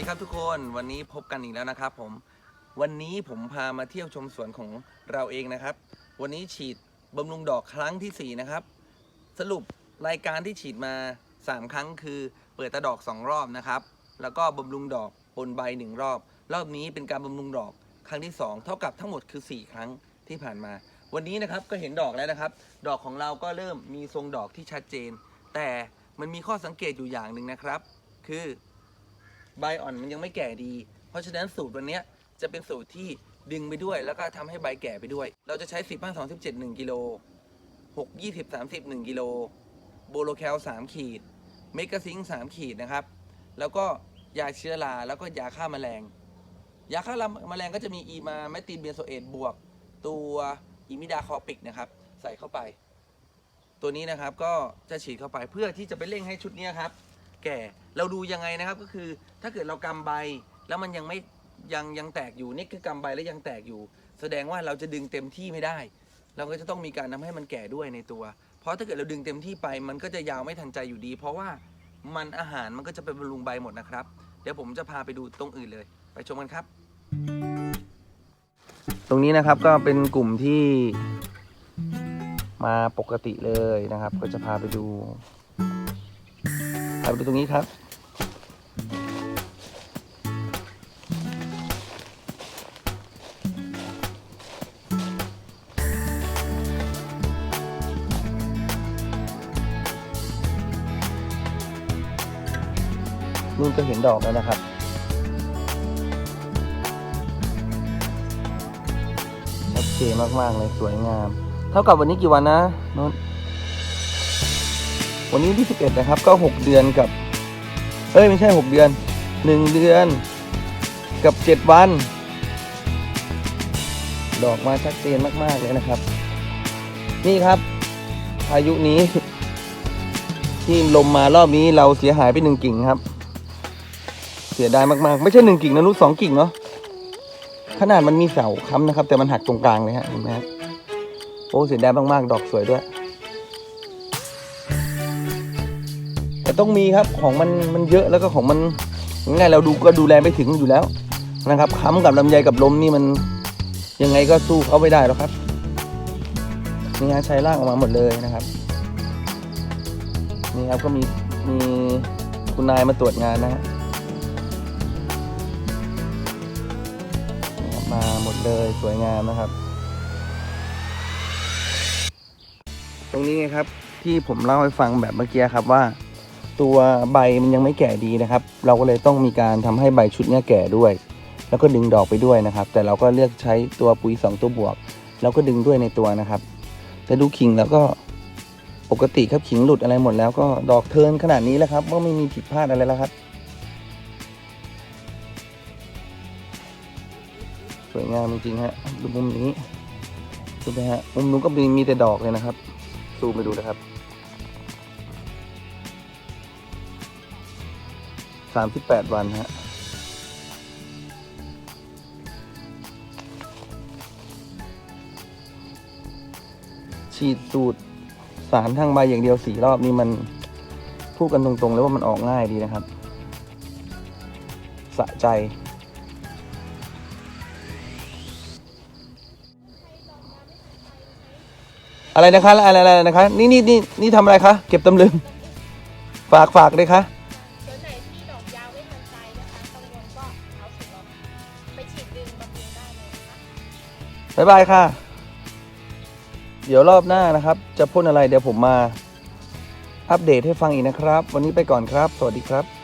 ดีครับทุกคนวันนี้พบกันอีกแล้วนะครับผมวันนี้ผมพามาเที่ยวชมสวนของเราเองนะครับ วันนี้ฉีดบำรุงดอกครั้งที่ 4 นะครับ สรุปรายการที่ฉีดมา 3 ครั้งคือเปิดตาดอก 2 รอบนะครับ แล้วก็บำรุงดอกปนใบ 1 รอบ รอบนี้เป็นการบำรุงดอกครั้งที่ 2 เท่ากับทั้งหมดคือ 4 ครั้งที่ผ่านมา วันนี้นะครับก็เห็นดอกแล้วนะครับ ดอกของเราก็เริ่มมีทรงดอกที่ชัดเจน แต่มันมีข้อสังเกตอยู่อย่างหนึ่งนะครับ คือ ใบอ่อนมันยังไม่แก่ดี เพราะฉะนั้นสูตรวันนี้จะเป็นสูตรที่ดึงไปด้วย แล้วก็ทำให้ใบแก่ไปด้วย เราจะใช้10 5 2 17 1กิโล6 20 30 1กิโลโบโลแคล3ขีด เมกะซิงค์3ขีดนะครับ แล้วก็ยาเชื้อราแล้วก็ยาฆ่าแมลง ยาฆ่าแมลงก็จะมีอีมาแมตตินเบนโซเอตบวก ตัวอิมิดาคอปิกนะครับ ใส่เข้าไป ตัวนี้นะครับก็จะฉีดเข้าไปเพื่อที่จะไปเร่งให้ชุดนี้ครับ แก่ เราดูยังไงนะครับก็คือถ้าเกิดเรากำใบแล้วมันยังไม่ยังยังแตกอยู่นี่คือกำใบแล้วยังแตกอยู่ แสดงว่าเราจะดึงเต็มที่ไม่ได้ เราก็จะต้องมีการทำให้มันแก่ด้วยในตัว เพราะถ้าเกิดเราดึงเต็มที่ไปมันก็จะยาวไม่ทันใจอยู่ดี เพราะว่ามันอาหารมันก็จะไปบำรุงใบหมดนะครับ เดี๋ยวผมจะพาไปดูตรงอื่นเลย ไปชมกันครับ ตรงนี้นะครับก็เป็นกลุ่มที่มาปกติเลยนะครับ ก็จะพาไปดู ไปดูตรงนี้ครับ นู่นก็เห็นดอกแล้วนะครับชัดเจนมาก ๆ เลย สวยงาม เท่ากับวันนี้กี่วันนะนนท์ วันนี้ที่สิบเอ็ดนะครับ ก็หกเดือนกับ เอ้ยไม่ใช่หกเดือนหนึ่งเดือนกับเจ็ดวัน ดอกมาชัดเจนมากๆเลยนะครับ นี่ครับพายุนี้ ที่ลมมารอบนี้เราเสียหายไปหนึ่งกิ่งครับ เสียดายมากๆ ไม่ใช่หนึ่งกิ่งนะนุชสองกิ่งเนาะขนาดมันมีเสาค้ำนะครับ แต่มันหักตรงกลางเลยฮะเห็นไหมครับโอ้เสียดายมากๆ ดอกสวยด้วย ต้องมีครับของมันมันเยอะแล้วก็ของมันยังไงเราดูก็ดูแลไม่ถึงอยู่แล้วนะครับค้ำกับลำไยกับลมนี่มันยังไงก็สู้เขาไม่ได้หรอกครับนี่ฮะใช้ร่างออกมาหมดเลยนะครับนี่ครับก็มีมีคุณนายมาตรวจงานนะฮะนี่ครับมาหมดเลยสวยงามนะครับ ตรงนี้ไงครับที่ผมเล่าให้ฟังแบบเมื่อกี้ครับว่า ตัวใบมันยังไม่แก่ดีนะครับ เราก็เลยต้องมีการทำให้ใบชุดเนี้ยแก่ด้วย แล้วก็ดึงดอกไปด้วยนะครับ แต่เราก็เลือกใช้ตัวปุ๋ยสองตัวบวก แล้วก็ดึงด้วยในตัวนะครับ แต่ดูขิงแล้วก็ปกติครับขิงหลุดอะไรหมดแล้วก็ดอกเทินขนาดนี้แล้วครับว่าไม่มีผิดพลาดอะไรแล้วครับ สวยงามจริงๆฮะดูมุมนี้ดูไปฮะมุมนู้นก็มีมีแต่ดอกเลยนะครับซูมไปดูนะครับ สามสิบแปดวันฮะฉีดสูตรสารทางใบอย่างเดียวสี่รอบนี่มันพูดกันตรงๆเลยว่ามันออกง่ายดีนะครับ สะใจ อะไรนะคะอะไรอะไรอะไรนะคะ นี่นี่นี่นี่ทำอะไรคะ เก็บตำลึง ฝากฝากเลยคะ บ๊ายบายค่ะ เดี๋ยวรอบหน้านะครับ จะพ่นอะไรเดี๋ยวผมมาอัปเดตให้ฟังอีกนะครับ วันนี้ไปก่อนครับ สวัสดีครับ